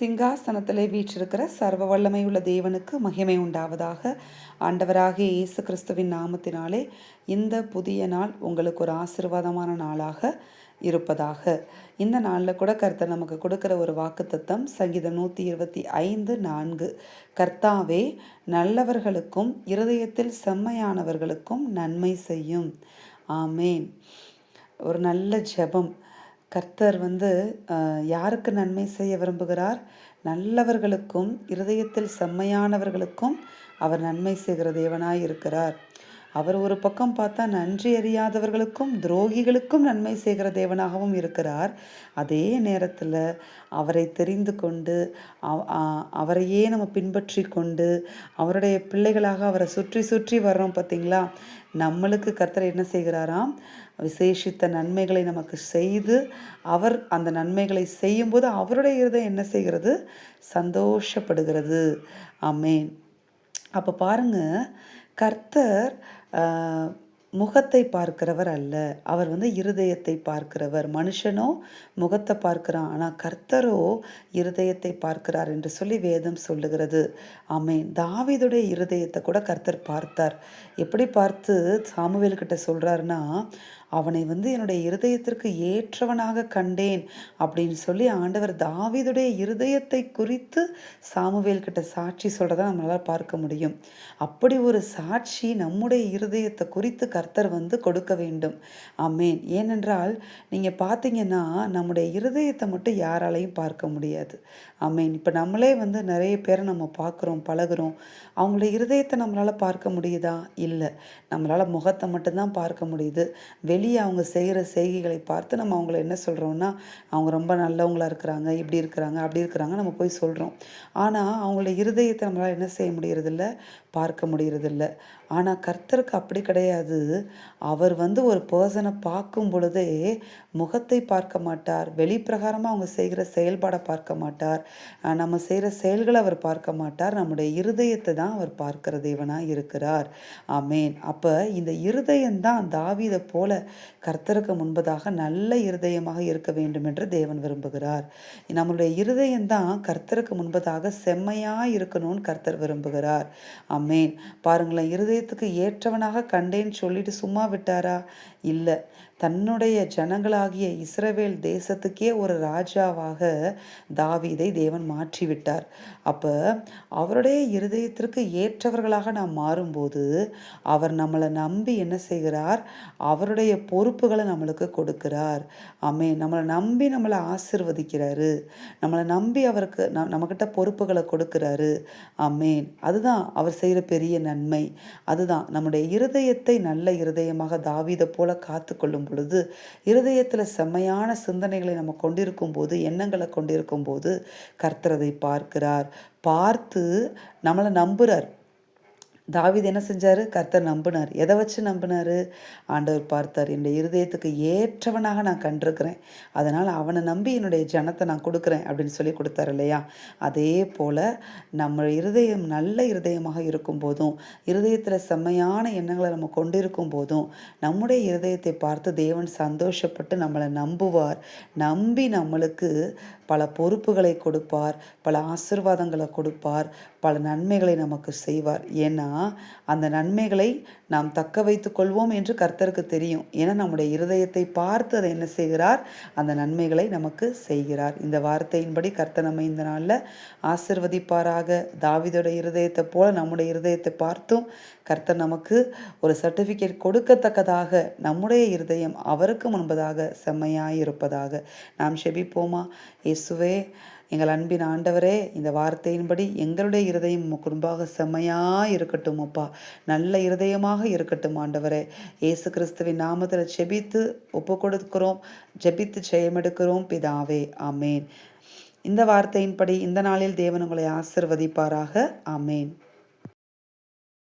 சிங்காசனத்திலே வீற்றிருக்கிற சர்வ வல்லமையுள்ள தேவனுக்கு மகிமை உண்டாவதாக. ஆண்டவராகிய இயேசு கிறிஸ்துவின் நாமத்தினாலே இந்த புதிய நாள் உங்களுக்கு ஒரு ஆசீர்வாதமான நாளாக இருப்பதாக. இந்த நாளில் கூட கர்த்தர் நமக்கு கொடுக்குற ஒரு வாக்குத்தத்தம் சங்கீதம் நூற்றி இருபத்தி ஐந்து நான்கு. கர்த்தாவே நல்லவர்களுக்கும் இருதயத்தில் செம்மையானவர்களுக்கும் நன்மை செய்யும். ஆமேன். ஒரு நல்ல ஜெபம். கர்த்தர் வந்து யாருக்கு நன்மை செய்ய விரும்புகிறார்? நல்லவர்களுக்கும் இருதயத்தில் செம்மையானவர்களுக்கும் அவர் நன்மை செய்கிற தேவனாய் இருக்கிறார். அவர் ஒரு பக்கம் பார்த்தா நன்றி அறியாதவர்களுக்கும் துரோகிகளுக்கும் நன்மை செய்கிற தேவனாகவும் இருக்கிறார். அதே நேரத்தில் அவரை தெரிந்து கொண்டு அவரையே நம்ம பின்பற்றி கொண்டு அவருடைய பிள்ளைகளாக அவரை சுற்றி சுற்றி வர்றோம் பார்த்தீங்களா நம்மளுக்கு கர்த்தர் என்ன செய்கிறாராம்? விசேஷித்த நன்மைகளை நமக்கு செய்து அவர் அந்த நன்மைகளை செய்யும்போது அவருடைய இருதயம் என்ன செய்கிறது? சந்தோஷப்படுகிறது. அமேன் அப்போ பாருங்க கர்த்தர் முகத்தை பார்க்கிறவர் அல்ல. அவர் வந்து இருதயத்தை பார்க்கிறவர். மனுஷனோ முகத்தை பார்க்கிறான் ஆனால் கர்த்தரோ இருதயத்தை பார்க்கிறார் என்று சொல்லி வேதம் சொல்லுகிறது. ஆமென். தாவிதுடைய இருதயத்தை கூட கர்த்தர் பார்த்தார். எப்படி பார்த்து சாமுவேல்கிட்ட சொல்கிறாருன்னா அவனை வந்து என்னுடைய இருதயத்திற்கு ஏற்றவனாக கண்டேன் அப்படின்னு சொல்லி ஆண்டவர் தாவிதுடைய இருதயத்தை குறித்து சாமுவேல் கிட்ட சாட்சி சொல்கிறத நம்மளால் பார்க்க முடியும். அப்படி ஒரு சாட்சி நம்முடைய இருதயத்தை குறித்து கர்த்தர் வந்து கொடுக்க வேண்டும். அமேன் ஏனென்றால் நீங்கள் பார்த்தீங்கன்னா நம்முடைய இருதயத்தை மட்டும் யாராலையும் பார்க்க முடியாது. அமேன் இப்போ நம்மளே வந்து நிறைய பேரை நம்ம பார்க்குறோம் பழகுறோம். அவங்களுடைய இருதயத்தை நம்மளால் பார்க்க முடியுதா? இல்லை. நம்மளால் முகத்தை மட்டும்தான் பார்க்க முடியுது. வெளியே அவங்க செய்கிற செய்கைகளை பார்த்து நம்ம அவங்கள என்ன சொல்கிறோம்னா அவங்க ரொம்ப நல்லவங்களா இருக்கிறாங்க இப்படி இருக்கிறாங்க அப்படி இருக்கிறாங்க நம்ம போய் சொல்கிறோம் ஆனால் அவங்களோட இருதயத்தை நம்மளால் என்ன செய்ய முடியறதில்ல? பார்க்க முடியறதில்ல. ஆனால் கர்த்தருக்கு அப்படி கிடையாது. அவர் வந்து ஒரு பர்சனை பார்க்கும் பொழுதே முகத்தை பார்க்க மாட்டார். வெளிப்பிரகாரமாக அவங்க செய்கிற செயல்பாடை பார்க்க மாட்டார். நம்ம செய்கிற செயல்களை அவர் பார்க்க மாட்டார். நம்முடைய இருதயத்தை தான் அவர் பார்க்கிற தேவனாக இருக்கிறார். ஆமேன். அப்போ இந்த இருதயம்தான் தாவீதை போல கர்த்தருக்கு முன்பதாக நல்ல இருதயமாக இருக்க வேண்டும் என்று தேவன் விரும்புகிறார். நம்மளுடைய இருதயம்தான் கர்த்தருக்கு முன்பதாக செம்மையாக இருக்கணும்னு கர்த்தர் விரும்புகிறார். ஆமேன். பாருங்களேன் இருதயத்துக்கு ஏற்றவனாக கண்டேன்னு சொல்லிட்டு சும்மா விட்டாரா? இல்லை. தன்னுடைய ஜனங்களாகிய இஸ்ரவேல் தேசத்துக்கே ஒரு ராஜாவாக தாவீதை தேவன் மாற்றி விட்டார் அப்போ அவருடைய இருதயத்திற்கு ஏற்றவர்களாக நாம் மாறும்போது அவர் நம்மளை நம்பி என்ன செய்கிறார்? அவருடைய பொறுப்புகளை நம்மளுக்கு கொடுக்கிறார். ஆமே நம்மளை நம்பி நம்மளை ஆசிர்வதிக்கிறாரு. நம்மளை நம்பி அவருக்கு நம் நம்மக்கிட்ட பொறுப்புகளை கொடுக்கிறாரு. ஆமேன். அதுதான் அவர் செய்கிற பெரிய நன்மை. அதுதான் நம்முடைய இருதயத்தை நல்ல இருதயமாக தாவீதை போல காத்துக்கொள்ளும் கொள்ளும் பொழுது இருதயத்தில் செம்மையான சிந்தனைகளை நம்ம கொண்டிருக்கும் போது எண்ணங்களை கொண்டிருக்கும் போது கர்த்தரதை பார்க்கிறார். பார்த்து நம்மளை நம்புறார். தாவீது என்ன செஞ்சார்? கர்த்தர் நம்பினார். எதை வச்சு நம்பினாரு? ஆண்டவர் பார்த்தார். என்னுடைய இருதயத்துக்கு ஏற்றவனாக நான் கண்டிருக்கிறேன். அதனால் அவனை நம்பி என்னுடைய ஜனத்தை நான் கொடுக்குறேன் அப்படின்னு சொல்லி கொடுத்தாரு இல்லையா? அதே போல் நம்ம இருதயம் நல்ல இருதயமாக இருக்கும் போதும் இருதயத்தில் செம்மையான எண்ணங்களை நம்ம கொண்டிருக்கும் போதும் நம்முடைய இருதயத்தை பார்த்து தேவன் சந்தோஷப்பட்டு நம்மளை நம்புவார். நம்பி நம்மளுக்கு பல பொறுப்புகளை கொடுப்பார் பல ஆசிர்வாதங்களை கொடுப்பார் பல நன்மைகளை நமக்கு செய்வார். ஏன்னா அந்த நன்மைகளை நாம் தக்க வைத்து கொள்வோம் என்று கர்த்தருக்கு தெரியும். ஏன்னா நம்முடைய இருதயத்தை பார்த்து அதை என்ன செய்கிறார்? அந்த நன்மைகளை நமக்கு செய்கிறார். இந்த வார்த்தையின்படி கர்த்தர் நம்ம இந்த நாளில் ஆசிர்வதிப்பாராக. தாவிதோட இருதயத்தை போல நம்முடைய இருதயத்தை பார்த்தும் கர்த்தர் நமக்கு ஒரு சர்டிஃபிகேட் கொடுக்கத்தக்கதாக நம்முடைய இருதயம் அவருக்கு முன்பதாக செம்மையாக இருப்பதாக நாம் செபிப்போமா? இயேசுவே எங்கள் அன்பின் ஆண்டவரே இந்த வார்த்தையின்படி எங்களுடைய இருதயம் உமக்கு செம்மையாக இருக்கட்டும் அப்பா. நல்ல இருதயமாக இருக்கட்டும் ஆண்டவரே. இயேசு கிறிஸ்துவின் நாமத்தில் செபித்து ஒப்பு கொடுக்கிறோம் ஜெபித்து ஜெயமெடுக்கிறோம் பிதாவே. ஆமேன். இந்த வார்த்தையின்படி இந்த நாளில் தேவன் உங்களை ஆசிர்வதிப்பாராக. ஆமேன்.